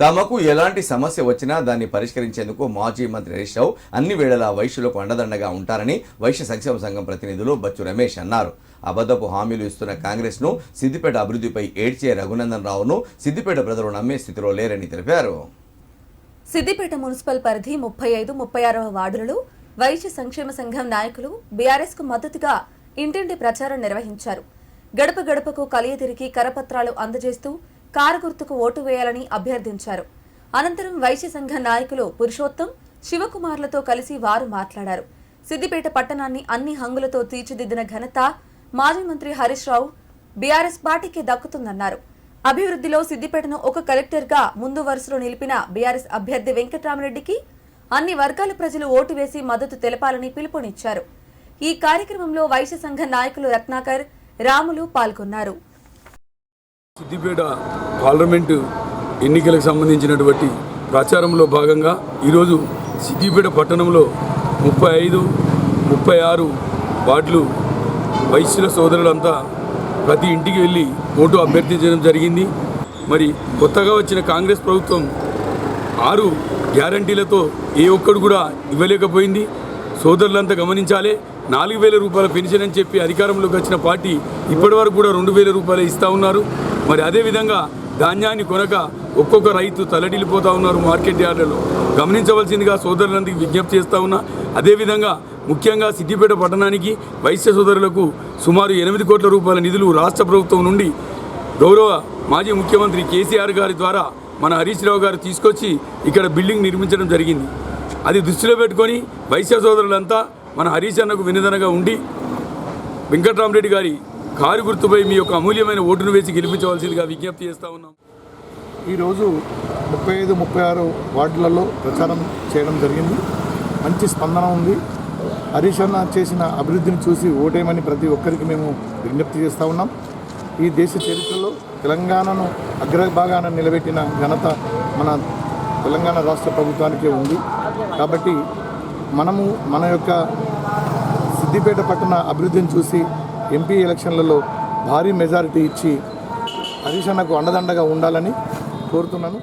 తమకు ఎలాంటి సమస్య వచ్చినా దాన్ని పరిష్కరించేందుకు మాజీ మంత్రి హరీష్ రావు అన్ని వేళలా వైశ్యులకు అండదండగా ఉంటారని వైశ్య సంక్షేమ సంఘం ప్రతినిధులు బచ్చు రమేష్ అన్నారు. అబద్ధపు హామీలు ఇస్తున్న కాంగ్రెస్ను సిద్దిపేట అభివృద్ధిపై ఏడ్చే రఘునందన్ రావును సిద్దిపేట ప్రజలు నమ్మే స్థితిలో లేరని తెలిపారు. సిద్దిపేట మున్సిపల్ పరిధి ముప్పై ఐదు ముప్పై ఆరవ వార్డులలో వైశ్య సంక్షేమ సంఘం నాయకులు బీఆర్ఎస్కు మద్దతుగా ఇంటింటి ప్రచారం నిర్వహించారు. గడప గడపకు కలియతిరిగి కరపత్రాలు అందజేస్తూ కారు గుర్తుకు ఓటు వేయాలని అభ్యర్థించారు. అనంతరం వైశ్య సంఘ నాయకులు పురుషోత్తం శివకుమార్లతో కలిసి వారు మాట్లాడారు. సిద్దిపేట పట్టణాన్ని అన్ని హంగులతో తీర్చిదిద్దిన ఘనత మాజీ మంత్రి హరీష్ రావు బీఆర్ఎస్ పార్టీకి దక్కుతుందన్నారు. అభివృద్ధిలో సిద్దిపేటను ఒక కలెక్టర్గా ముందు వరుసలో నిలిపిన బీఆర్ఎస్ అభ్యర్థి వెంకటరామరెడ్డికి అన్ని వర్గాల ప్రజలు ఓటు వేసి మద్దతు తెలపాలని పిలుపునిచ్చారు. ఈ కార్యక్రమంలో వైశ్య సంఘ నాయకులు రత్నాకర్ రాములు పాల్గొన్నారు. సిద్దిపేట పార్లమెంటు ఎన్నికలకు సంబంధించినటువంటి ప్రచారంలో భాగంగా ఈరోజు సిద్దిపేట పట్టణంలో ముప్పై ఐదు ముప్పై ఆరు వార్డులు వైశ్యుల సోదరులంతా ప్రతి ఇంటికి వెళ్ళి ఓటు అభ్యర్థించడం జరిగింది. మరి కొత్తగా వచ్చిన కాంగ్రెస్ ప్రభుత్వం ఆరు గ్యారంటీలతో ఏ ఒక్కడు కూడా ఇవ్వలేకపోయింది. సోదరులంతా గమనించాలే నాలుగు వేల రూపాయల పెన్షన్ అని చెప్పి అధికారంలోకి వచ్చిన పార్టీ ఇప్పటివరకు కూడా రెండు వేల రూపాయలు ఇస్తూ ఉన్నారు. మరి అదేవిధంగా ధాన్యాన్ని కొనక ఒక్కొక్క రైతు తలడిల్లిపోతూ ఉన్నారు మార్కెట్ యార్డులలో గమనించవలసిందిగా సోదరులందరికీ విజ్ఞప్తి చేస్తూ ఉన్నా అదేవిధంగా ముఖ్యంగా సిద్దిపేట పట్టణానికి వైశ్య సోదరులకు సుమారు ఎనిమిది కోట్ల రూపాయల నిధులు రాష్ట్ర ప్రభుత్వం నుండి గౌరవ మాజీ ముఖ్యమంత్రి కేసీఆర్ గారి ద్వారా మన హరీష్ రావు గారు తీసుకొచ్చి ఇక్కడ బిల్డింగ్ నిర్మించడం జరిగింది. అది దృష్టిలో పెట్టుకొని వైశ్య సోదరులంతా మన హరీష్ అన్నకు వినదనగా ఉండి వెంకట్రామరెడ్డి గారి కారు గుర్తుపై మీ యొక్క అమూల్యమైన ఓటును వేసి గెలిపించవలసిందిగా విజ్ఞప్తి చేస్తా ఉన్నాం. ఈరోజు ముప్పై ఐదు ముప్పై ఆరు వార్డులలో ప్రచారం చేయడం జరిగింది. మంచి స్పందన ఉంది. హరీష్ అన్న చేసిన అభివృద్ధిని చూసి ఓటేయమని ప్రతి ఒక్కరికి మేము విజ్ఞప్తి చేస్తూ ఉన్నాం. ఈ దేశ చరిత్రలో తెలంగాణను అగ్రభాగాన నిలబెట్టిన ఘనత మన తెలంగాణ రాష్ట్ర ప్రభుత్వానికే ఉంది. కాబట్టి మనము మన యొక్క సిద్దిపేట పట్టణ అభివృద్ధిని చూసి ఎంపీ ఎలక్షన్లలో భారీ మెజారిటీ ఇచ్చి హరీష్ అన్నకు అండదండగా ఉండాలని కోరుతున్నాను.